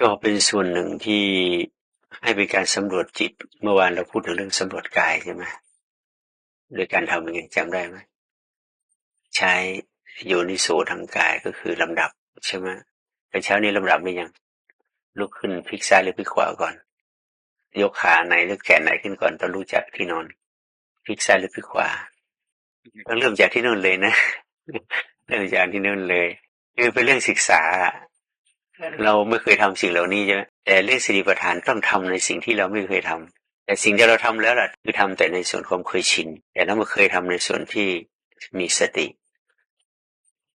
ก็เป็นส่วนหนึ่งที่ให้เป็นการสำรวจจิต เมื่อวานเราพูดถึงเรื่องสำรวจกายใช่ไหมโดยการทำยังไงจำได้ไหมใช้โยนิโสทางกายก็คือลำดับใช่ไหมแต่เช้านี้ลำดับไม่ยัง ลุกขึ้นพลิกซ้ายหรือพลิกขวาก่อน ยกขาไหนหรือแขนไหนขึ้นก่อนต้องรู้จักที่นอนพลิกซ้ายหรือพลิกขวาต้องเริ่มจากที่นู่นเลยนะเริ่มจากที่นู่นเลย คือเป็นเรื่องศึกษา เราไม่เคยทำสิ่งเหล่านี้ใช่ไหมแต่เรื่องสติปัฏฐานต้องทำในสิ่งที่เราไม่เคยทำแต่สิ่งที่เราทำแล้วล่ะคือทำแต่ในส่วนความเคยชิน แต่เราไม่เคยทำในส่วนที่มีสติ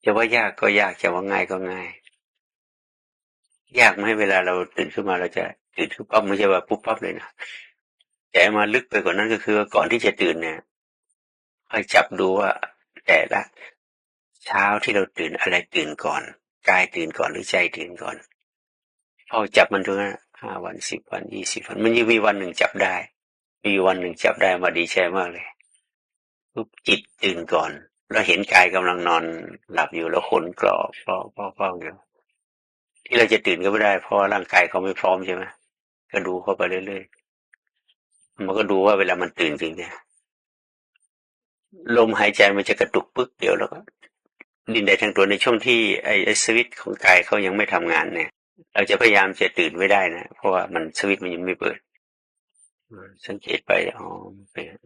จะว่ายากก็ยากจะว่าง่ายก็ง่าย ยากไหมเวลาเราตื่นขึ้นมาเราจะตื่นขึ้นปั๊บไม่ใช่ว่าปุ๊บปั๊บเลยนะแต่มาลึกไปกว่านั้นก็คือก่อนที่จะตื่นเนี่ยค่อยจับดูว่าแต่ละ เช้าที่เราตื่นอะไรตื่นก่อน กายตื่นก่อนหรือใจตื่นก่อนพอจับมันดูนะห้าวันสิบวันยี่สิบวันมันยังมีวันหนึ่งจับได้ มีวันหนึ่งจับได้มาดีใจมากเลยปุ๊บจิตตื่นก่อนเราเห็นกายกำลังนอนหลับอยู่แล้วขนกรอบกรอบกรอบกรอบอยู่ที่เราจะตื่นก็ไม่ได้ เพราะร่างกายเขาไม่พร้อมใช่ไหมก็ดูเข้าไปเรื่อยๆมันก็ดูว่าเวลามันตื่นจริงเนี่ยลมหายใจมันจะกระตุกปึ๊กเดียวแล้วก็ ดินใดทั้งตัวในช่วงที่ไอ้สวิตของกายเขายังไม่ทำงานเนี่ย เราจะพยายามจะตื่นไม่ได้นะ เพราะว่ามันสวิตมันยังไม่เปิด สังเกตไปอ๋อ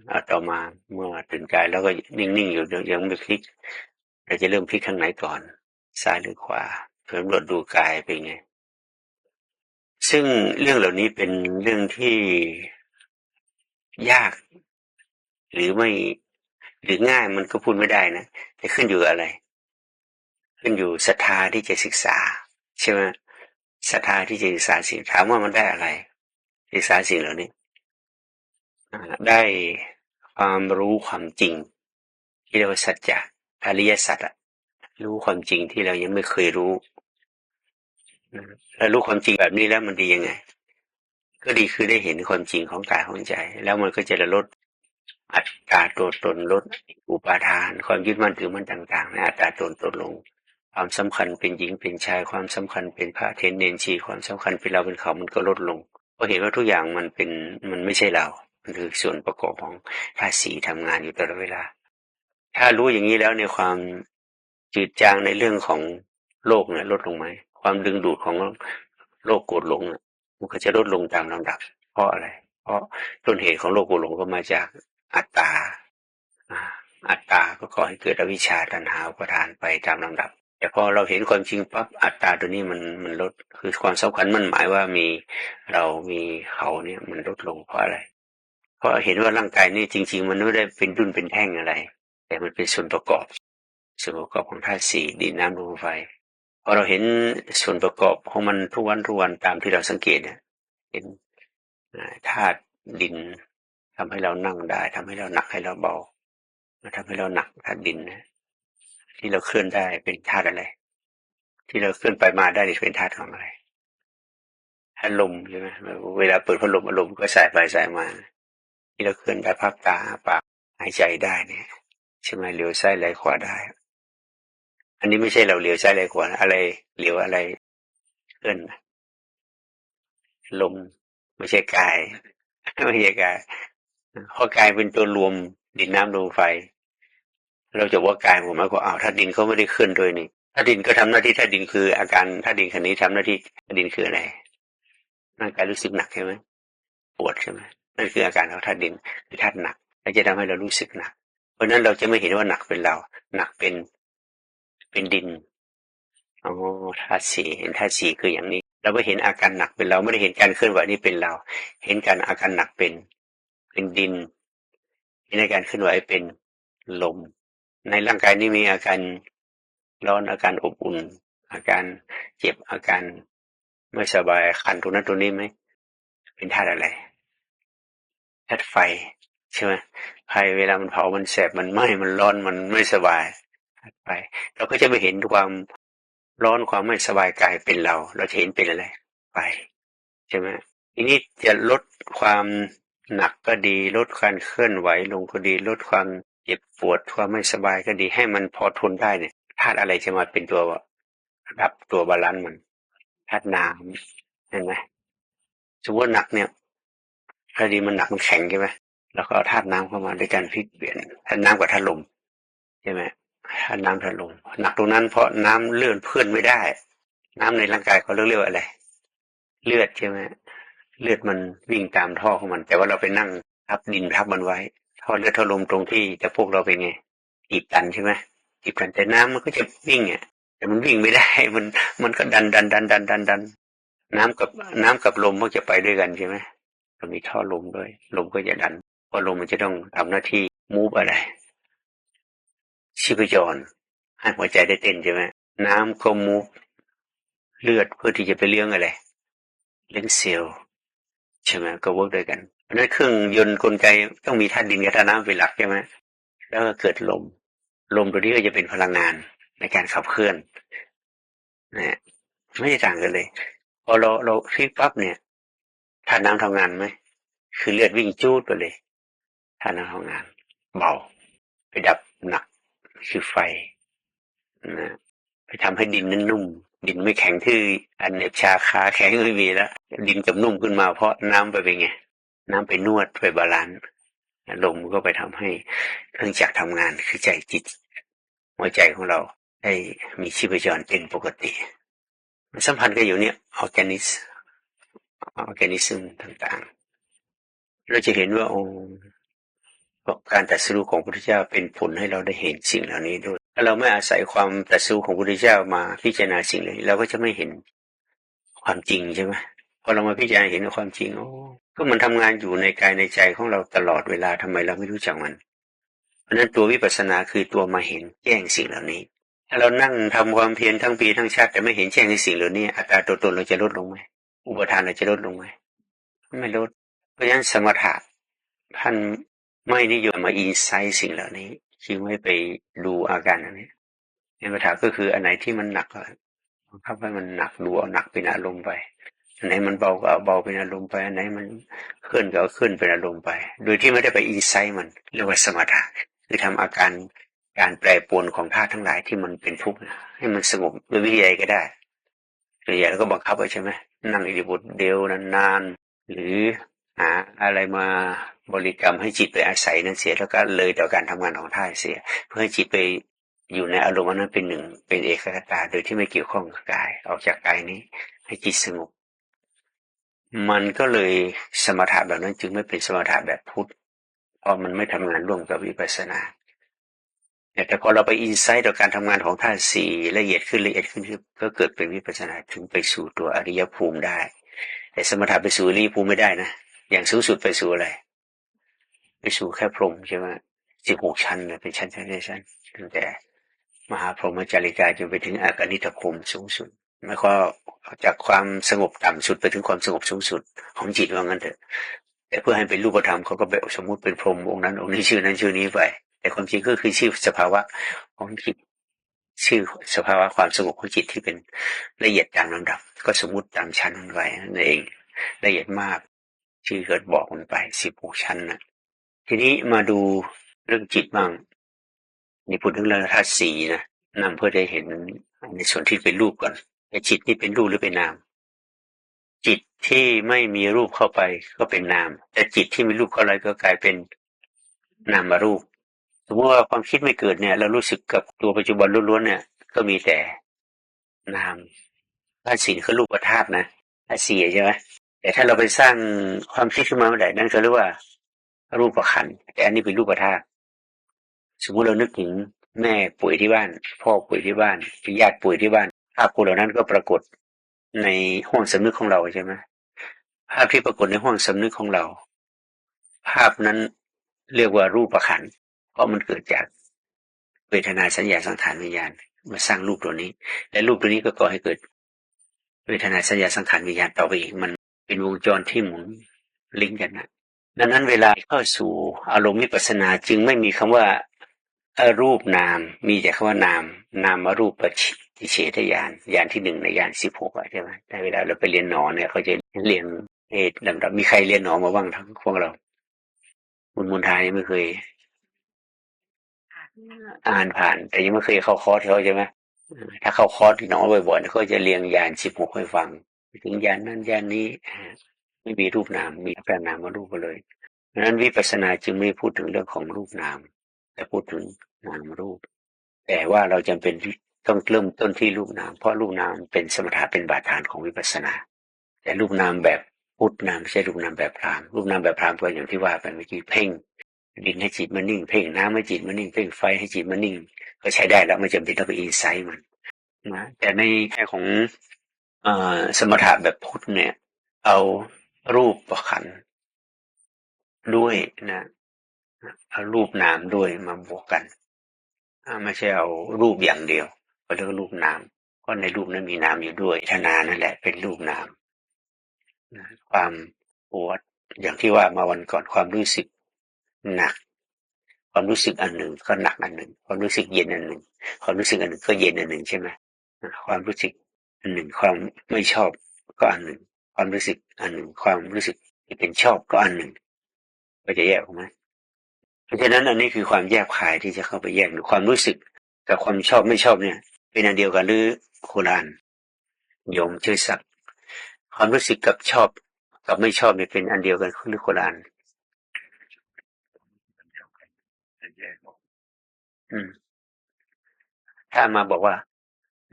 เอาต่อมาเมื่อตื่นกายแล้วก็นิ่งๆอยู่ยังไม่พลิกเราจะเริ่มพลิกข้างไหนก่อน ซ้ายหรือขวาเพิ่มรถดูกายเป็นไง ซึ่งเรื่องเหล่านี้เป็นเรื่องที่ยาก หรือไม่หรือง่ายมันก็พูดไม่ได้นะแต่ขึ้นอยู่อะไร ขึ้นอยู่ศรัทธาที่จะศึกษาใช่ไหมศรัทธาที่จะศึกษาสิ่งถามว่ามันได้อะไร ศึกษาสิ่งเหล่านี้ได้ความรู้ความจริง ที่เรียกว่าสัจจะอริยสัจอะรู้ความจริงที่เรายังไม่เคยรู้แล้วรู้ความจริงแบบนี้แล้วมันดียังไง ก็ดีคือได้เห็นความจริงของกายของใจ แล้วมันก็จะลดอัตราตัวตนลดอุปาทาน ความยึดมั่นถือมั่นต่างๆในอัตราตัวตนลง ความสำคัญเป็นหญิงเป็นชายความสำคัญเป็นพระเทนเนนชีความสำคัญเป็นเราเป็นเขามันก็ลดลงเพราะเห็นว่าทุกอย่างมันเป็นมันไม่ใช่เรา มันคือส่วนประกอบของธาตุสีทำงานอยู่ตลอดเวลา ถ้ารู้อย่างนี้แล้วในความจืดจางในเรื่องของโลกเนี่ยลดลงไหมความดึงดูดของโลกโกรธหลงมันก็จะลดลงตามลำดับ เพราะอะไร เพราะต้นเหตุของโลกโกรธหลงก็มาจากอัตตาอัตตาก็ก่อให้เกิดอวิชชาตัณหาอุปทานไปตามลำดับ แต่พอเราเห็นความจริงปั๊บอัตตาตัวนี้มันมันลดคือความสำคัญมันหมายว่ามีเรามีเขาเนี่ยมันลดลงเพราะอะไร เพราะเห็นว่าร่างกายนี่จริง ๆ มันไม่ได้เป็นดุนเป็นแท่งอะไร แต่มันเป็นส่วนประกอบ ส่วนประกอบของธาตุสี่ดินน้ำลมไฟพอเราเห็นส่วนประกอบของมันทุกวันทุกวันตามที่เราสังเกตเนี่ยเห็นธาตุดินทำให้เรานั่งได้ทำให้เราหนักให้เราเบาทำให้เราหนักธาตุดินนะ ที่เราเคลื่อนได้เป็นธาตุอะไร ที่เราเคลื่อนไปมาได้เป็นธาตุของอะไรธาตุลมใช่ไหมเวลาเปิดพัดลมอารมณ์ก็สายไปสายมา ที่เราเคลื่อนได้พับตาปากหายใจได้เนี่ยใช่ไหมเลี้ยวซ้ายไหลขวาได้ อันนี้ไม่ใช่เราเลี้ยวซ้ายไหลขวาอะไรเลี้ยวอะไรเคลื่อนลมไม่ใช่กายไม่ใช่กายพอกายเป็นตัวรวมดินน้ำลมไฟ เราจะว่ากายผมหมายควาอ้าวถ้าดินเขาไม่ได้เคลื่อนด้วยนี่ถ้าดินก็ทำหน้าที่ถ้าดินคืออาการถ้าดินคันนี้ทำหน้าที่ถ้าดินคืออะไรร่างกายรู้สึกหนักใช่ไหมปวดใช่ไหมนั่นคืออาการของธาตุดินคือธาตุหนักและจะทำให้เรารู้สึกหนัก เพราะนั้นเราจะไม่เห็นว่าหนักเป็นเรา หนักเป็นเป็นดินอ๋อธาตุสี่เห็นธาตุสี่คืออย่างนี้ เราไม่เห็นอาการหนักเป็นเราไม่ได้เห็นการเคลื่อนไหวนี่เป็นเรา เห็นการอาการหนักเป็น เป็นดินในอาการเคลื่อนไหวเป็นลม ในร่างกายนี้มีอาการร้อนอาการอบอุ่น อาการเจ็บอาการไม่สบายคันตรงนั้นตรงนี้ไหมเป็นธาตุอะไรธาตุไฟใช่ไหมไฟเวลามันเผามันแสบมันไหม้มันร้อนมันไม่สบายธาตุไฟเราก็จะไม่เห็นความร้อนความไม่สบายกายเป็นเรา เราจะเห็นเป็นอะไรไฟใช่ไหมทีนี้จะลดความหนักก็ดี ลดการเคลื่อนไหวลงก็ดี ลดความ เจ็บปวดความไม่สบายก็ดีให้มันพอทนได้เนี่ยธาตุอะไรจะมาเป็นตัวดับตัวบาลานซ์มันธาตุน้ำเห็นไหมสมมติว่าหนักเนี่ยคดีมันหนักมันแข็งใช่ไหมแล้วก็ธาตุน้ำเข้ามาด้วยการพลิกเปลี่ยนธาตุน้ำกับธาตุลมใช่ไหมธาตุน้ำธาตุลมหนักตรงนั้นเพราะน้ำเลื่อนเพื่อนไม่ได้ น้ำในร่างกายเขาเรียกว่าอะไร เลือดใช่ไหมเลือดมันวิ่งตามท่อของมัน แต่ว่าเราไปนั่งทับดินทับมันไว้ ท่อเลือดท่อลมตรงที่จะพวกเราเป็นไงตีบตันใช่ไหมตีบตันแต่น้ำมันก็จะวิ่งอะแต่มันวิ่งไม่ได้ มันมันก็ดันดันดันดันดันดันน้ำกับน้ำกับลมมันจะไปด้วยกันใช่ไหมเรามีท่อลมด้วย ลมก็จะดันเพราะลมมันจะต้องทำหน้าที่มูฟอะไรชีพจรให้หัวใจได้เต้นใช่ไหมน้ำก็มูฟเลือดเพื่อที่จะไปเลี้ยงอะไร เลี้ยงเซลล์ใช่ไหมก็เวิร์กด้วยกัน เพราะฉะนั้นเครื่องยนต์กลไกต้องมีธาตุดินกับธาตุน้ำเป็นหลักใช่ไหมแล้วก็เกิดลม ลมตัวนี้ก็จะเป็นพลังงานในการขับเคลื่อนนะไม่ได้ต่างกันเลย พอเราเราพลิกปั๊บเนี่ยธาตุน้ำทำงานไหมคือเลือดวิ่งจูดไปเลยธาตุน้ำทำงาน เบา ไปดับหนักคือไฟนะไปทำให้ดินนั้นนุ่ม ดินไม่แข็งทื่ออันเหน็บชาคาแข็งไม่มีแล้วดินกับนุ่มขึ้นมาเพราะน้ำไปเป็นไง น้ำไปนวดไปบาลานซ์ลมก็ไปทำให้เครื่องจักรทำงานคือใจจิต หัวใจของเราได้มีชีพจรเป็นปกติ สัมพันธ์กันอยู่เนี่ยออร์แกนิสออร์แกนิซึมต่างๆ เราจะเห็นว่าโอ้การตัดสู้ของพระพุทธเจ้าเป็นผลให้เราได้เห็นสิ่งเหล่านี้ด้วย ถ้าเราไม่อาศัยความตัดสู้ของพระพุทธเจ้ามาพิจารณาสิ่งเหล่านี้เราก็จะไม่เห็นความจริงใช่ไหม พอเรามาพิจารณาเห็นความจริงโอ้ก็มันทำงานอยู่ในกายในใจของเราตลอดเวลาทำไมเราไม่รู้จักมันเพราะนั้นตัววิปัสสนาคือตัวมาเห็นแจ้งสิ่งเหล่านี้ ถ้าเรานั่งทำความเพียรทั้งปีทั้งชาติแต่ไม่เห็นแจ้งในสิ่งเหล่านี้อัตราตัวตนเราจะลดลงไหมอุปทานเราจะลดลงไหมไม่ลด เพราะฉะนั้นสมถะท่านไม่นิยมมาอินไซต์สิ่งเหล่านี้คือไม่ไปดูอาการอันนี้สมถะก็คืออันไหนที่มันหนักก็คับให้มันหนักดูเอาหนักเป็นอารมณ์ไป ไหนมันเบาก็เอาเบาเป็นอารมณ์ไปอันไหนมันเคลื่อนก็เอาเคลื่อนเป็นอารมณ์ไป โดยที่ไม่ได้ไปอินไซต์มันเรียกว่าสมถะคือทำอาการการแปรปรวนของธาตุทั้งหลายที่มันเป็นทุกข์ให้มันสงบด้วยวิธีใดก็ได้หรืออย่างแล้วก็บังคับไปใช่ไหมนั่งอิริบทเดียวนานๆหรือหาอะไรมาบริกรรมให้จิตไปอาศัยนั่นเสียแล้วก็เลยต่อการทำงานของธาตุเสีย เพื่อให้จิตไปอยู่ในอารมณ์นั้นเป็นหนึ่งเป็นเอกคตาโดยที่ไม่เกี่ยวข้องกับกาย ออกจากกายนี้ ให้จิตสงบ มันก็เลยสมถะแบบนั้นจึงไม่เป็นสมถะแบบพุทธ เพราะมันไม่ทำงานร่วมกับวิปัสสนาแต่พอเราไปอินไซต์ต่อการทำงานของธาตุสี่ละเอียดขึ้นละเอียดขึ้นก็เกิดเป็นวิปัสสนาถึงไปสู่ตัวอริยภูมิได้ แต่สมถะไปสู่อริยภูมิไม่ได้นะ อย่างสูงสุดไปสู่อะไร ไปสู่แค่พรหมใช่ไหมสิบหกชั้นเลยเป็นชั้นชั้นชั้นตั้งแต่มหาพรหมจาริกาจนไปถึงอากนิทภูมิสูงสุด แล้วก็จากความสงบต่ำสุดไปถึงความสงบสูงสุดของจิตว่างั้นเถอะ แต่เพื่อให้เป็นรูปธรรมเขาก็แบบสมมุติเป็นพรหมองค์นั้นองค์นี้ชื่อนั้นชื่อนี้ไป แต่ความจริงก็คือชื่อสภาวะของจิตชื่อสภาวะความสงบของจิตที่เป็นละเอียดตามลำดับ ก็สมมุติตามชั้นนั้นไว้นั่นเองละเอียดมากชื่อเกิดบอกมันไปสิบหกชั้นนะทีนี้มาดูเรื่องจิตบ้างนี่พูดถึงเรื่องธาตุสีนะนำเพื่อได้เห็นในส่วนที่เป็นรูปก่อน แต่จิตนี่เป็นรูปหรือเป็นนาม จิตที่ไม่มีรูปเข้าไปก็เป็นนาม แต่จิตที่มีรูปเข้าไปก็กลายเป็นนามรูปสมมติว่าความคิดไม่เกิดเนี่ยเรารู้สึกกับตัวปัจจุบันล้วนๆเนี่ย ก็มีแต่นามธาตุสีคือรูปธาตุนะธาตุสีใช่ไหมแต่ถ้าเราไปสร้างความคิดขึ้นมาเมื่อไหร่นั่นก็เรียกว่า รูปขันแต่อันนี้เป็นรูปธาตุสมมติเรานึกถึงแม่ป่วยที่บ้าน พ่อป่วยที่บ้านญาติป่วยที่บ้าน ภาพคนเหล่านั้นก็ปรากฏในห้องสำนึกของเราใช่ไหมภาพที่ปรากฏในห้องสำนึกของเรา ภาพนั้นเรียกว่ารูปขันเพราะมันเกิดจากเวทนาสัญญาสังขารวิญญาณมาสร้างรูปตัวนี้ และรูปตัวนี้ก็ก่อให้เกิด เวทนาสัญญาสังขารวิญญาณต่อไปอีกมันเป็นวงจรที่หมุนลิงก์กันนะดังนั้นเวลาเข้าสู่อารมณ์วิปัสสนาจึงไม่มีคำว่ารูปนาม มีแต่คำว่านาม นามรูปปัจ จิเฉทยานยานที่หนึ่งในยานสิบหกใช่ไหมแต่เวลาเราไปเรียนหนอเนี่ยเขาจะเรียนเอตลำดับมีใครเรียนหนอมาบ้างทั้งพวกเราบุญมุนทายยังไม่เคย อ่านผ่าน แต่ยังไม่เคยเข้าคอร์สเขาใช่ไหมถ้าเข้าคอร์สหนอบ่อยๆเขาจะเรียงยานสิบหกให้ฟัง ถึงยานนั้นยานนี้ไม่มีรูปนามมีแปลนามมารูปไปเลยดังนั้นวิปัสสนาจึงไม่พูดถึงเรื่องของรูปนาม แต่พูดถึงนามรูป แต่ว่าเราจำเป็น ต้องเริ่มต้นที่รูปนาม เพราะรูปนามเป็นสมถะเป็นบาดฐานของวิปัสสนา แต่รูปนามแบบพุทธนามไม่ใช่รูปนามแบบพรามรูปนามแบบพรามก็อย่างที่ว่าไปเมื่อกี้เพ่ง ดินให้จิตมันนิ่ง เพ่งน้ำให้จิตมันนิ่ง เพ่งไฟให้จิตมันนิ่ง ก็ใช้ได้แล้วไม่จำเป็นต้องไปอินไซต์มันนะแต่ในแง่ของอสมถะแบบพุทธเนี่ย เอารูปประคันด้วยนะเอารูปนามด้วยมาบวกกันไม่ใช่เอารูปอย่างเดียว ก็เรียกรูปนามเพราะในรูปนั้นมีนามอยู่ด้วยธนานั่นแหละ เป็นรูปนามนะความปวดอย่างที่ว่ามาวันก่อนความรู้สึกหนัก ความรู้สึกอันหนึ่งก็หนักอันหนึ่ง ความรู้สึกเย็นอันหนึ่ง ความรู้สึกอันหนึ่งก็เย็นอันหนึ่งใช่ไหมความรู้สึกอันหนึ่งความไม่ชอบก็อันหนึ่ง ความรู้สึกอันหนึ่ง ความรู้สึกที่เป็นชอบก็อันหนึ่งก็จะแยกออกไหมเพราะฉะนั้นอันนี้คือความแยกคายที่จะเข้าไปแยกหรือความรู้สึกกับความชอบไม่ชอบเนี่ย เป็นอันเดียวกันหรือโครานโยมชื่อสักดิ์ความรู้สึกกับชอบกับไม่ชอบเนี่ยเป็นอันเดียวกันหรือโครานอืมถ้ามาบอกว่า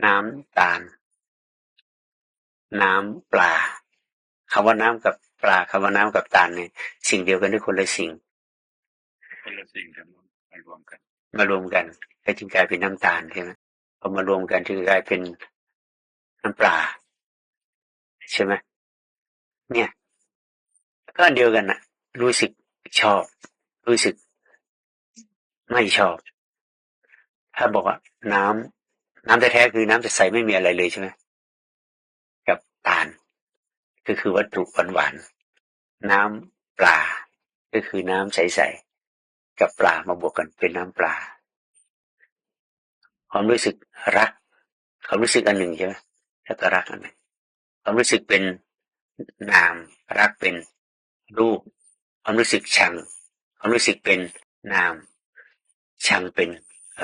น้ำตาล น้ำปลาคำว่าน้ำกับปลาคำว่าน้ำกับตาลเนี่ยสิ่งเดียวกันหรือคนละสิ่งคนละสิ่งกันมารวมกัน มารวมกันก็จึงกลายเป็นน้ำตาลใช่ไหม พอมารวมกันจึงกลายเป็นน้ำปลา ใช่ไหมเนี่ย ก็เดียวกันนะรู้สึกชอบ รู้สึก ไม่ชอบ ถ้าบอกว่า น้ำน้ำแท้ๆคือน้ำจะใสไม่มีอะไรเลยใช่ไหมกับตาลก็คือวัตถุหวานๆน้ำปลา ก็คือน้ำใสๆกับปลามาบวกกันเป็นน้ำปลา ความรู้สึกรัก ความรู้สึกอันหนึ่งใช่ไหมแล้วก็รักอันหนึ่งความรู้สึกเป็นนาม รักเป็นรูป ความรู้สึกชัง ความรู้สึกเป็นนาม ชังเป็น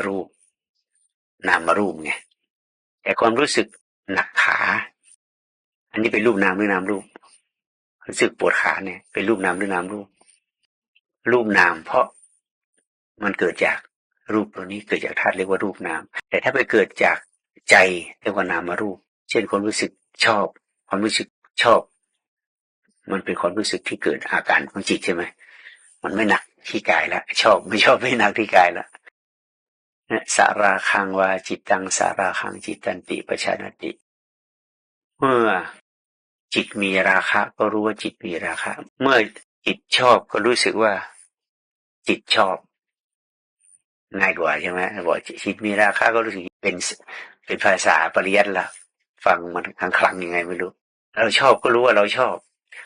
รูป นามรูปไงแต่ความรู้สึกหนักขา อันนี้เป็นรูปนามหรือนามรูป รู้สึกปวดขาเนี่ย เป็นรูปนามหรือนามรูป รูปนามเพราะมันเกิดจาก รูปตัวนี้เกิดจากธาตุเรียกว่ารูปนาม แต่ถ้าไปเกิดจากใจเรียกว่านามารูป เช่นความรู้สึกชอบ ความรู้สึกชอบ มันเป็นความรู้สึกที่เกิดอาการของจิตใช่ไหมมันไม่หนักที่กายละชอบไม่ชอบไม่หนักที่กายละนะสาราคังวาจิตตังสาราคังจิตตันติปชานติ เมื่อจิตมีราคะ ก็รู้ว่าจิตมีราคะ เมื่อจิตชอบก็รู้สึกว่า จิตชอบ ง่ายกว่าใช่ไหมบอกจิตมีราคะก็รู้สึกเป็นเป็นภาษาปริยัติละฟังมันคลังคลังยังไงไม่รู้ เราชอบก็รู้ว่าเราชอบ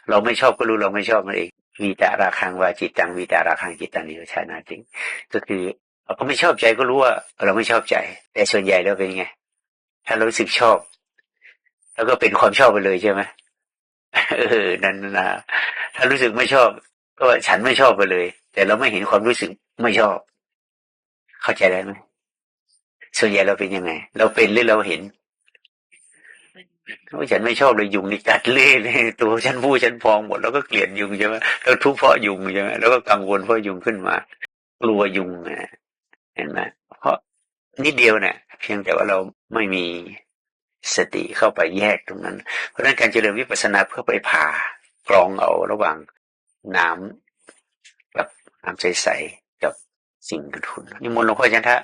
เราไม่ชอบก็รู้เราไม่ชอบมันเองวีตาราคังวาจิตตังวีแตาราคังจิตตังนิโรชานาติงก็คือเราก็ไม่ชอบใจก็รู้ว่า เราไม่ชอบใจ แต่ส่วนใหญ่แล้วเป็นไง ถ้ารารู้สึกชอบ แล้วก็เป็นความชอบไปเลยใช่ไหมเออนั่นนะถ้ารู้สึกไม่ชอบ ก็ฉันไม่ชอบไปเลย แต่เราไม่เห็นความรู้สึกไม่ชอบ เข้าใจได้ไหมส่วนใหญ่เราเป็นยังไง เราเป็นหรือเราเห็นโอ้ฉันไม่ชอบเลยยุงนี่กัดเล่เลยตัวฉันผู้ฉันพองหมด แล้วก็เกลียดยุงใช่ไหมแล้วทุกข์เพราะยุงใช่ไหมแล้วก็กังวลเพราะยุงขึ้นมา กลัวยุงเห็นไหมเพราะนิดเดียวเนี่ยเพียงแต่ว่าเราไม่มีสติเข้าไปแยกตรงนั้น เพราะนั้นการเจริญวิปัสสนาเพื่อไปผ่ากรองเอาระหว่างน้ำกับน้ำใสๆ สิ่งกระทุนนี่มนต์หลวงพ่อจันทะ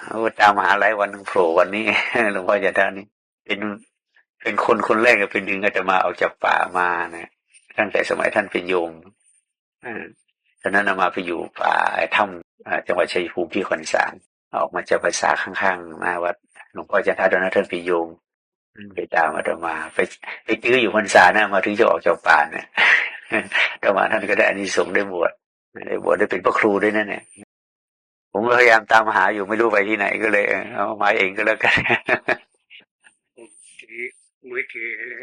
เอาตามมหาลัยวันหนึ่งโผล่วันนี้หลวงพ่อจันทะนี่เป็นเป็นคนคนแรกก็เป็นดึงอาตมาออกจากป่ามานะตั้งแต่สมัยท่านเป็นโยมอ่าตอนนั้นอามาไปอยู่ป่าถ้ำอ่าจังหวัดชัยภูมิที่ขอนสารออกมาจากภาษาข้างๆมาวัดหลวงพ่อจันทะตอนนั้นท่านเป็นโยมไปตามอาตมา ไปไปตื้ออยู่พรรษานะมาถึงจะออกจากป่าเนี่ยอาตมาท่านก็ได้อานิสงส์ได้บวชได้บวชได้เป็นพระครูด้วยนั่นเนี่ย ผมก็พยายามตามหาอยู่ไม่รู้ไปที่ไหนก็เลยเออเอามาเองก็แล้วกันถือมือถืออะไร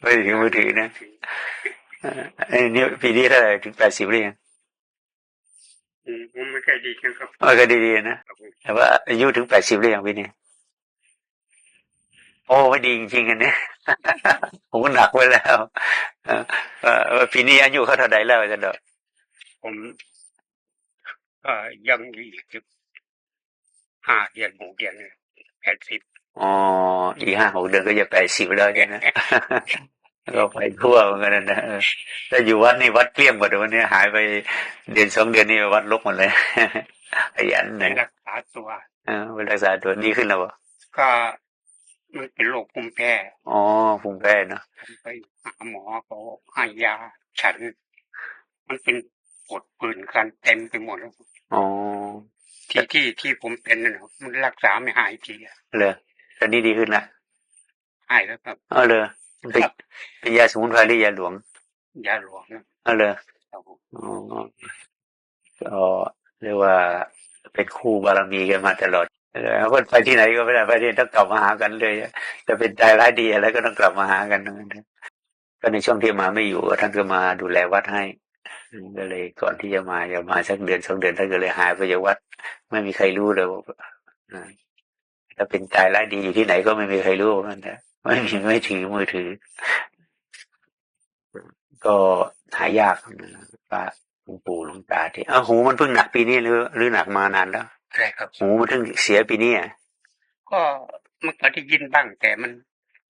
ไม่ถึงมือถือนะเอ่อไอ้นี่ปีนี้เท่าไหร่ถึงแปดสิบหรือยังอืมผมไม่ค่อยดีกันครับเออก็ดีๆนะแต่ว่าอายุถึงแปดสิบหรือยังปีนี้โอ้ไม่ดีจริงๆอันเนี้ยผมก็หนักไว้แล้วเออเออเออปีนี้อายุเขาเท่าไหร่แล้วอาจารย์ดอกผม ก็ยังมีอีกสิบห้าเดือนหกเดือนเนี่ยแปดสิบอ๋ออีกห้าหกเดือนก็จะแปดสิบแล้วใช่ไหมก็ไปทั่วเหมือนกันนะเออแต่อยู่วัดนี่วัดเกลี้ยงกว่าเดี๋ยววันนี้หายไปเดือนสองเดือนนี่วัดลกหมดเลย ขยันไปนะรักษาตัว เออไปรักษาตัวดีขึ้นแล้วบ่ก็มันเป็นโรคภูมิแพ้อ๋อภูมิแพ้เนอะผมไปหาหมอเขาให้ยาฉัน มันเป็นปวดปืนกันเต็มไปหมดแล้ว อ๋อที่ที่ที่ผมเป็นน่ะมันรักษาไม่หายทีอะเลยตอนนี้ดีขึ้นละหายแล้วครับเออเลยเป็นเป็นยาสมุนไพรหรือยาหลวงยาหลวงนะเออเลยครับผมอ๋อก็เรียกว่าเป็นคู่บารมีกันมาตลอดแล้วก็ไปที่ไหนก็ไม่ได้ไปที่ไหนต้องกลับมาหากันเลยจะเป็นใจร้ายดีอะไรก็ต้องกลับมาหากันทั้งนั้นก็ในช่วงที่มาไม่อยู่ท่านก็มาดูแลวัดให้ ก็เลยก่อนที่จะมาอย่ามาสักเดือนสองเดือนท่านก็เลยหายไปจากวัด ไม่มีใครรู้เลยว่าอ่าถ้าเป็นใจร้ายดีอยู่ที่ไหนก็ไม่มีใครรู้นั่นแหละไม่มีไม่ถือมือถือ ก็หายากนะป้าหลวงปู่หลวงตาที่อ้าวหูมันเพิ่งหนักปีนี้หรือหรือหนักมานานแล้วใช่ครับหูมันเพิ่งเสียปีนี้อะก็มันก็ได้ยินบ้างแต่มัน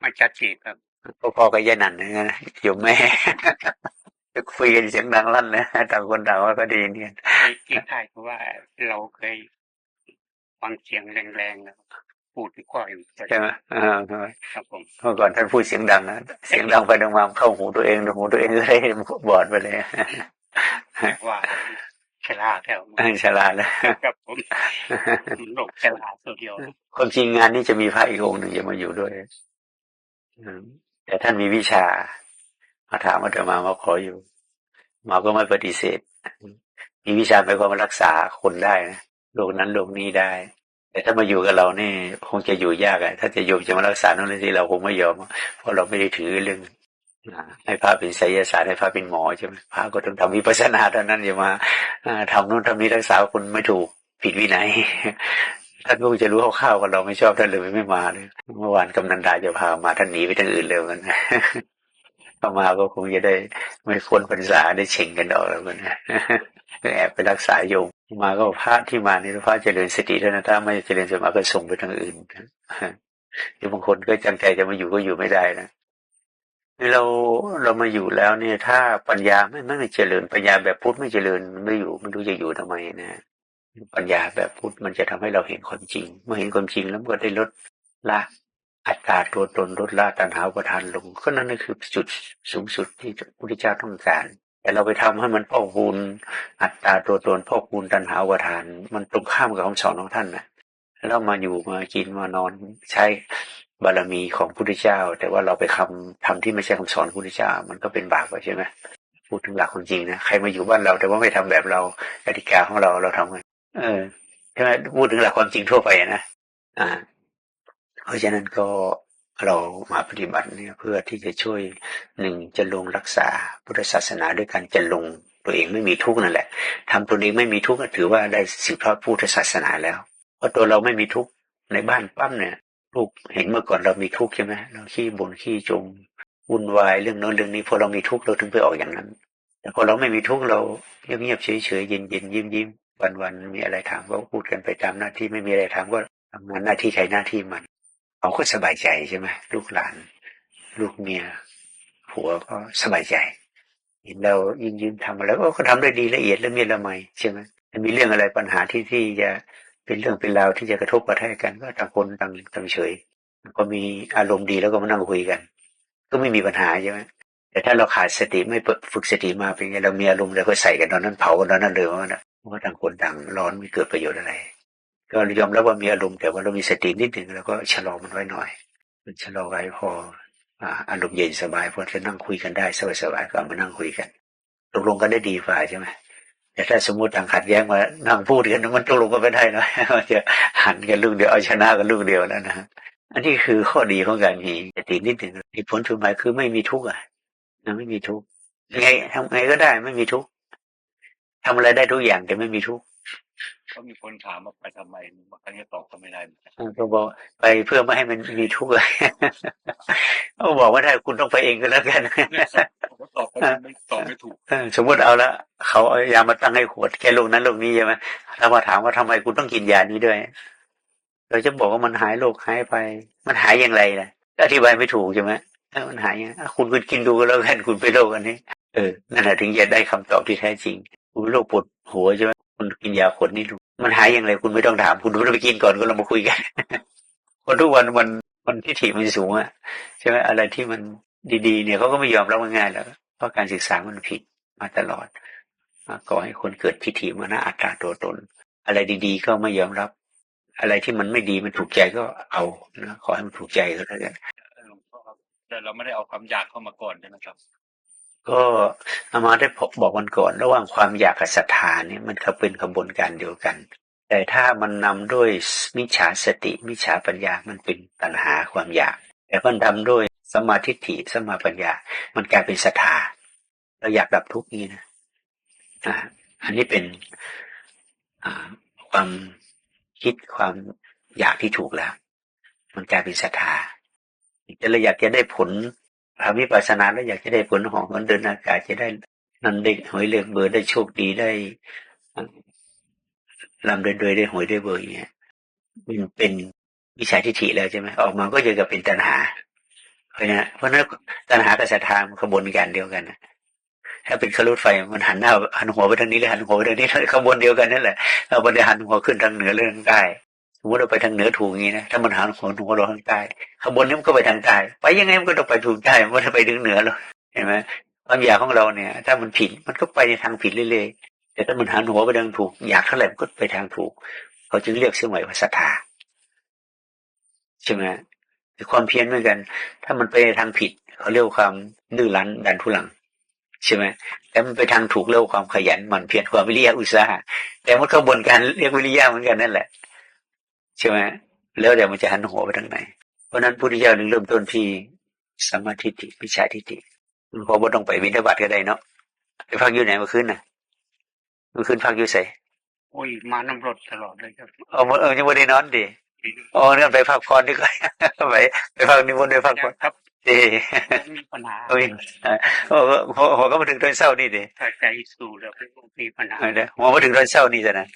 ไม่ชัดเจนครับพ่อๆกับยายนันนะโยมแม่ จะคุยกันเสียงดังลั่นนะต่างคนต่างว่าก็ดีเนี่ยที่ที่ท้ายเพราะว่าเราเคยฟังเสียงแรงๆแล้วพูดก็อยู่ใช่ไหมอ่าใช่ไหมครับผมเมื่อก่อนท่านพูดเสียงดังนะเสียงดังไปดังมาเข้าหูตัวเองหูตัวเองก็เลยบอดไปเลยแต่ว่าชราแล้วฉลาดแล้วครับผมโรคชราตัวเดียวความจริงงานนี้จะมีพระอีกองค์หนึ่งจะมาอยู่ด้วยอืมแต่ท่านมีวิชา มาถามมาเถอะมามาขออยู่หมาก็ไม่ปฏิเสธ มีวิชาหมายความารักษาคนได้นะโรคนั้นโรคนี้ได้ แต่ถ้ามาอยู่กับเราเนี่ยคงจะอยู่ยากอะถ้าจะโยมจะมารักษาโน่นนี่เราคงไม่ยอม เพราะเราไม่ได้ถือเรื่องให้พระเป็นไสยศาสตร์ให้พระเป็นหมอใช่ไหมพระก็ต้องทำวิปัสสนาเท่านั้นอย่ามาทำโน่นทำนี้รักษาคนไม่ถูกผิดวินัยท่านก็คงจะรู้คร่าวๆว่าเราไม่ชอบท่านเลยไม่มาเลย เมื่อวานกำนันดาจะพามาท่านหนีไปทางอื่นเลยกัน เข้ามาก็คงจะได้ไม่พ้นพรรษาได้เฉ่งกันออกแล้วกันแอบไปรักษาโยมมาก็พระที่มานี่พระเจริญสติเท่านั้นถ้าไม่เจริญสมาก็ส่งไปทางอื่นหรือบางคนก็จังใจจะมาอยู่ก็อยู่ไม่ได้นะเราเรามาอยู่แล้วเนี่ย ถ้าปัญญาไม่ไม่เจริญปัญญาแบบพุทธไม่เจริญไม่อยู่ไม่รู้จะอยู่ทำไมนะปัญญาแบบพุทธมันจะทำให้เราเห็นความจริง เมื่อเห็นความจริงแล้วมันก็ได้ลดละ อัตตาตัวตนลดละตัณหาอุปทานลงก็นั่นก็คือจุดสูงสุดที่พระพุทธเจ้าต้องการแต่เราไปทำให้มันพอกพูนอัตตาตัวตนพอกพูนตัณหาอุปทาน มันตรงข้ามกับคำสอนของท่านนะแล้วมาอยู่มากินมานอนใช้บารมีของพระพุทธเจ้า แต่ว่าเราไปคำทำที่ไม่ใช่คำสอนพระพุทธเจ้า มันก็เป็นบาปไปใช่ไหมพูดถึงหลักความจริงนะใครมาอยู่บ้านเราแต่ว่าไม่ทำแบบเรากติกาของเราเราทำไงเออใช่ไหมพูดถึงหลักความจริงทั่วไปนะอ่า เพราะฉะนั้นก็เรามาปฏิบัติเนี่ยเพื่อที่จะช่วยหนึ่งจะลงรักษาพุทธศาสนาด้วยการจะลงตัวเองไม่มีทุกข์นั่นแหละทำตัวเองไม่มีทุกข์ถือว่าได้สืบทอดพุทธศาสนาแล้วเพราะตัวเราไม่มีทุกข์ในบ้านปั้มเนี่ยลูกเห็นเมื่อก่อนเรามีทุกข์ใช่ไหมเราขี้บ่นขี้จมวุ่นวายเรื่องโน้นเรื่องนี้พอเรามีทุกข์เราถึงไปออกอย่างนั้น แต่พอเราไม่มีทุกข์เราเงียบๆเฉยๆเย็นๆยิ้มยิ้มวันๆมีอะไรถามก็พูดกันไปตามหน้าที่ไม่มีอะไรถามก็ทำงานหน้าที่ใครหน้าที่มัน เขาก็สบายใจใช่ไหมลูกหลาน ลูกเมียผัวก็สบายใจเห็นเรายิ้มยิ้มๆทำอะไรก็เขาทำได้ดีละเอียดละเมียละไมใช่ไหมมีเรื่องอะไรปัญหาที่ที่จะเป็นเรื่องเป็นราวที่จะกระทบกระทั่งกัน ก็ต่างคนต่างต่างเฉยก็มีอารมณ์ดีแล้วก็มานั่งคุยกัน ก็ไม่มีปัญหาใช่ไหมแต่ถ้าเราขาดสติไม่ฝึกสติมาเป็นไงเรามีอารมณ์แล้วก็ใส่กันตอนนั้นเผากันตอนนั้นเลยว่านะว่าต่างคนต่างร้อนไม่เกิดประโยชน์อะไร ก็ยอมรับว่ามีอารมณ์แต่ว่าเรามีสตินิดหนึ่งแล้วก็ชะลอมันไว้หน่อย มันชะลอไว้พออาอารมณ์เย็นสบายพอจะนั่งคุยกันได้สบายๆก็เอามานั่งคุยกันตกลงกันได้ดีฝ่ายใช่ไหมแต่ถ้าสมมติต่างขัดแย้งมานั่งพูดกันมันตกลงกันไม่ได้นะมันจะหันกันลูกเดียวเอาชนะกันลูกเดียวแล้วนะฮะอันนี้คือข้อดีของการมีสตินิดหนึ่งที่ผลสุดท้ายคือไม่มีทุกข์อะนะไม่มีทุกข์ไงทำไงก็ได้ไม่มีทุกข์ทำอะไรได้ทุกอย่างแต่ไม่มีทุกข์ ก็มีคนถามว่าไปทำไมบางครั้งก็ตอบก็ไม่ได้เหมือนกันก็บอกไปเพื่อไม่ให้มันมีทุกข์เลยเขาบอกว่าถ้าคุณต้องไปเองก็แล้วกัน ผมก็ตอบก็ไม่ตอบไม่ถูกเออสมมติเอาละเขาเอายามาตั้งให้ขวดแค่โรคนั้นโรคนี้ใช่ไหมถ้ามาถามว่าทำไมคุณต้องกินยานี้ด้วย เราจะบอกว่ามันหายโรคหายไป มันหายอย่างไรล่ะก็อธิบายไม่ถูกใช่ไหมเออมันหายยังไงอะคุณคุณกินดูก็แล้วกันคุณเป็นโรคอันนี้ เออนั่นแหละถึงจะได้คำตอบที่แท้จริง คุณเป็นโรคปวดหัวใช่ไหมคุณกินยาขวดนี้ดู มันหายอย่างไรคุณไม่ต้องถามคุณไม่ต้องไปกินก่อนก็เรามาคุยกันคนทุกวันมันมันทิฏฐิมันสูงอะใช่ไหมอะไรที่มันดีๆ เนี่ยเขาก็ไม่ยอมรับง่ายๆแล้วเพราะการศึกษามันผิดมาตลอดก่อให้คนเกิดทิฏฐิมานะอัตตาตัวตน อะไรดีๆ ก็ไม่ยอมรับ อะไรที่มันไม่ดีมันถูกใจก็เอานะขอให้มันถูกใจก็แล้วกันแต่เราไม่ได้เอาความอยากเข้ามาก่อนใช่ไหมครับ ก็อามาได้บอกวันก่อน ระหว่างความอยากกับศรัทธาเนี่ยมันก็เป็นขบวนการเดียวกัน แต่ถ้ามันนำด้วยมิจฉาสติมิจฉาปัญญามันเป็นตัณหาความอยาก แต่มันทำด้วยสมาทิฏฐิสมาปัญญา มันกลายเป็นศรัทธาเราอยากดับทุกข์นี้นะอ่าอันนี้เป็นความคิดความอยากที่ถูกแล้ว มันกลายเป็นศรัทธาแต่เราอยากจะได้ผล ทำวิปัสสนาแล้วอยากจะได้ผลหอมมันเดินอากาศจะได้นันได้หวยเลือกเบอร์ได้โชคดีได้ลำเดินโดยได้หวยได้เบอร์อย่างเงี้ยมันเป็นวิชาทิฏฐิแล้วใช่ไหมออกมาก็จะกับเป็นตัณหา เพราะฉะนั้นเพราะนั้นตัณหากับศรัทธามันขบวนการเดียวกันนะถ้าเป็นขรุดไฟมันหันหน้าหันหัวไปทางนี้หรือหันหัวไปทางนี้ขบวนเดียวกันนั่นแหละเราไม่ไดหันหัวขึ้นทางเหนือหรือทางใต้ สมมติเราไปทางเหนือถูกอย่างนี้นะถ้ามันหันหัวหัวเราทางใต้ขบวนนี้มันก็ไปทางใต้ไปยังไงมันก็ต้องไปถูกใต้มันไม่ได้ไปถึงเหนือหรอกเห็นไหมความอยากของเราเนี่ย ถ้ามันผิดมันก็ไปในทางผิดเรื่อยๆแต่ถ้ามันหันหัวไปทางถูก อยากเท่าไหร่มันก็ไปทางถูก เขาจึงเรียกชื่อใหม่ว่าศรัทธาใช่ไหมคือความเพียรเหมือนกัน ถ้ามันไปในทางผิด เขาเรียกความดื้อรั้นดันทุลังใช่ไหมแต่มันไปทางถูกเรียกความขยันหมั่นเพียรความวิริยะอุตสาหะแต่มันกระบวนการเรียกวิริยะเหมือนกันนั่นแหละ ใช่ไหมแล้วแต่มันจะหันหัวไปทางไหน เพราะฉะนั้นพุทธเจ้าถึงเริ่มต้นที่สมมาธิฏฐิวิชาทิฏฐิมันพอบ่ต้องไปวินทบาทก็ได้เนาะไปพักอยู่ไหนเมื่อคืนน่ะเมื่อคืนพักอยู่ใส่โอ้ยมาน้ำรถตลอดเลยครับเออเออยังไม่ได้นอนดิอ๋อเนี่ยไปพักผ่อนดีกว่าไปไปพักนิมนต์ไปพักผ่อนครับดีไม่มีปัญหาเอ้ยโอ้โหหัวก็มาถึงตอนเช้านี่ดิถ้าใจสู้แล้วไม่มีปัญหาเออเดี๋ยวหัวมาถึงตอนเช้านี่จะนะ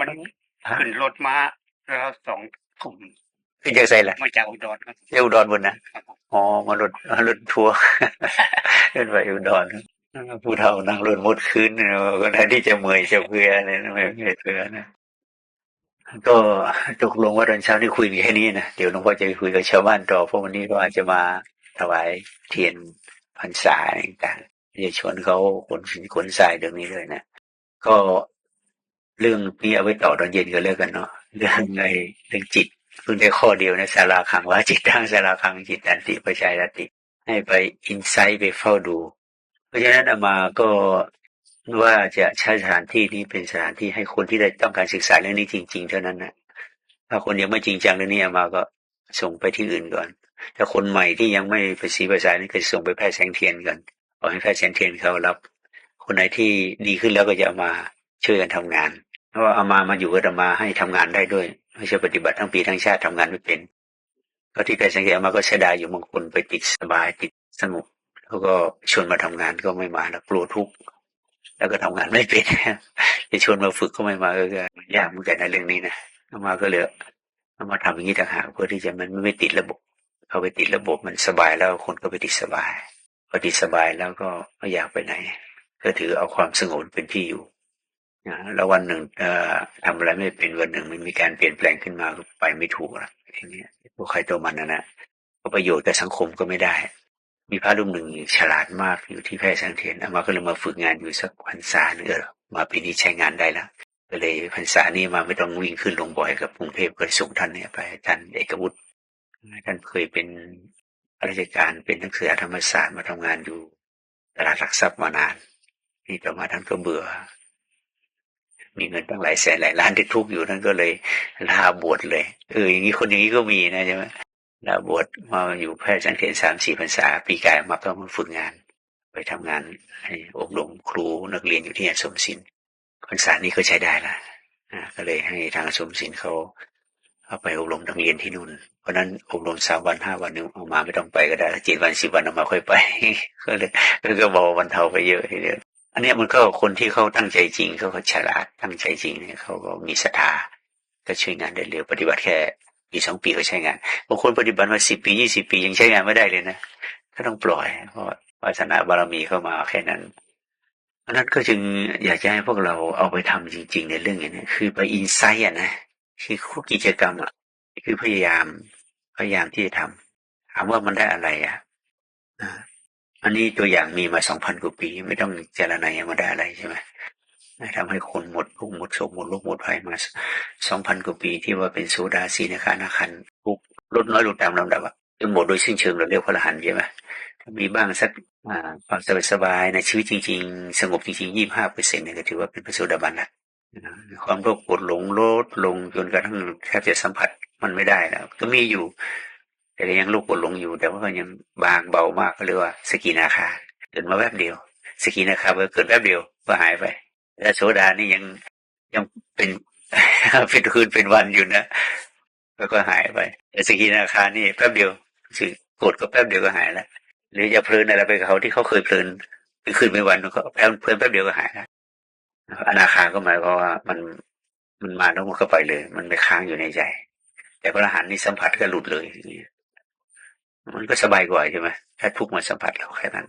มัน ขึ้นรถมาแล้วสองกลุ่มขึ้นจากใส่ละมาจากอุดรครับเที่ยวอุดรบนนะครับผมอ๋อมารถมารถทัวร์เดินไปอุดรผู้เฒ่านั่งรถหมดคืนเนี่ยก็แทนที่จะเมื่อยจะเพลียเนี่ยไม่ไม่เพลียนะก็ตกลงว่าตอนเช้านี่คุยกันแค่นี้นะเดี๋ยวหลวงพ่อจะไปคุยกับชาวบ้านต่อเพราะวันนี้ก็อาจจะมาถวายเทียนพรรษาต่างๆจะชวนเขาขนสินขนทรายเรื่องนี้ด้วยนะก็ เรื่องนี้เอาไว้ต่อตอนเย็นกันแล้วกันเนาะเรื่องไอ้เรื่องจิตเพิ่งได้ข้อเดียวนะสาราขังว่าจิตทางสาราขังจิตตันติประชายรติ ให้ไปอินไซต์ไปเฝ้าดู เพราะฉะนั้นอามาก็ว่าจะใช้สถานที่นี้เป็นสถานที่ให้คนที่ได้ต้องการศึกษาเรื่องนี้จริง ๆ เท่านั้นนะถ้าคนยังไม่จริงจังเรื่องนี้อามาก็ส่งไปที่อื่นก่อนถ้าคนใหม่ที่ยังไม่ภาษีภาษานี่ก็ส่งไปแพทย์แสงเทียนก่อนขอให้แพทย์แสงเทียนเขารับ คนไหนที่ดีขึ้นแล้วก็จะมาช่วยกันทำงาน ว่าเอามามาอยู่ก็จะมาให้ทำงานได้ด้วยไม่ใช่ปฏิบัติทั้งปีทั้งชาติทำงานไม่เป็นก็ที่แพทย์แสงเทียนเอามาก็เสียดายอยู่บางคนไปติดสบายติดสงบแล้วก็ชวนมาทำงานก็ไม่มาแล้วกลัวทุกข์แล้วก็ทำงานไม่เป็นจะชวนมาฝึกก็ไม่มาเออยากเหมือนกันในเรื่องนี้นะเอามาก็เหลยเอามาทำอย่างนี้ต่างหากเพื่อที่จะมันไม่ติดระบบเขาไปติดระบบมันสบายแล้วคนก็ไปติดสบายพอติดสบายแล้วก็ไม่อยากไปไหน ก็ถือเอาความสงบเป็นที่อยู่ แล้ววันหนึ่งเอ่อทำอะไรไม่เป็นวันหนึ่งมันมีการเปลี่ยนแปลงขึ้นมาก็ไปไม่ถูกละอย่างเงี้ยพวกใครตัวมันนะนะก็ประโยชน์กับสังคมก็ไม่ได้ มีพระรูปหนึ่งฉลาดมากอยู่ที่แพร่สังเทียนเอามาก็เลยมาฝึกงานอยู่สักพรรษาหนึ่งเออมาปีนี้ใช้งานได้แล้วก็เลยพรรษานี้มาไม่ต้องวิ่งขึ้นลงบ่อยกับกรุงเทพก็เลยส่งท่านเนี่ยไปท่านเอกวุฒิท่านเคยเป็นข้าราชการเป็นนักศึกษาธรรมศาสตร์มาทำงานอยู่ตลาดหลักทรัพย์มานานนี่ต่อมาท่านก็เบื่อ มีเงินตั้งหลายแสนหลายล้านที่ทุกอยู่ท่นก็เลยลาบวชเลยเอออย่างนี้คนอย่างนี้ก็มีนะใช่ไหมลาบวชมาอยู่แพทย์สังเกตสามสี่พรรษา ปีกายมาก็มาฝึกงาน ไปทำงานให้อบรมครูนักเรียนอยู่ที่อาสมศิลป์พรรษานี้ก็ใช้ได้ละก็เลยให้ทางกระทรวงศิลป์เขาเอาไปอบรมนักเรียนที่นู่น เพราะฉะนั้นอบรมสามวันห้าวันนึงเอามาไม่ต้องไปก็ได้เจ็ดวันสิบวันเอามาค่อยไป ก็เลยก็เบาบรรเทาไปเยอะทีเดียว อันนี้มันก็คนที่เขาตั้งใจจริงเขาก็ฉลาดตั้งใจจริงเนี่ยเขาก็มีศรัทธาก็ช่วยงานได้เร็วปฏิบัติแค่ปีสองปีก็ใช้งานบางคนปฏิบัติมาสิบปียี่สิบปียังใช้งานไม่ได้เลยนะก็ต้องปล่อยเพราะวาสนาบารมีเข้ามาแค่นั้นเพราะนั้นก็จึงอยากจะให้พวกเราเอาไปทำจริง ๆ ในเรื่องอย่างนี้คือไปอินไซต์อะนะคือคู่กิจกรรมอะคือพยายามพยายามที่จะทำถามว่ามันได้อะไรอะ อันนี้ตัวอย่างมีมาสองพันกว่าปีไม่ต้องเจรนายมันได้อะไรใช่ไหมทำให้คนหมดทุกหมดโศกหมดโรคหมดภัยมาสองพันกว่าปีที่ว่าเป็นโซดาสีนาคานาคันทุกลดน้อยลงตามลำดับอะจนหมดโดยสิ้นเชิงเราเรียกพระอรหันต์ใช่ไหมถ้ามีบ้างสักอ่าความสบายๆในชีวิตจริง ๆ สงบจริงๆยี่ห้าเปอร์เซ็นต์เนี่ยก็ถือว่าเป็นพระโสดาบันละนความโลภโกรธหลงลดลงจนกระทั่งแทบจะสัมผัสมันไม่ได้แล้วก็มีอยู่ แต่ก็ยังลภโกรธหลงอยู่ แต่ว่ายังบางเบามากก็เรียกว่าสกีนาคาเกิดมาแวบเดียว สกีนาคาก็เกิดแวบเดียวก็หายไปแต่โสดานี่ยังยังเป็นเป็นคืนเป็นวันอยู่นะแล้วก็หายไปแต่สกีนาคานี่แป๊บเดียวคือโกรธก็แป๊บเดียวก็หายแล้วหรือจะเพลินอะไรไปกับเขาที่เขาเคยเพลินเป็นคืนเป็นวันเขาแป๊บเพลินแป๊บเดียวก็หายแล้วอนาคาก็หมายความว่ามันมันมาแล้วมันก็ไปเลย มันไม่ค้างอยู่ในใจ แต่พระอรหันต์นี่สัมผัสก็หลุดเลย มันก็สบายกว่าใช่ไหมถ้าทุกข์มาสัมผัสเราแค่นั้น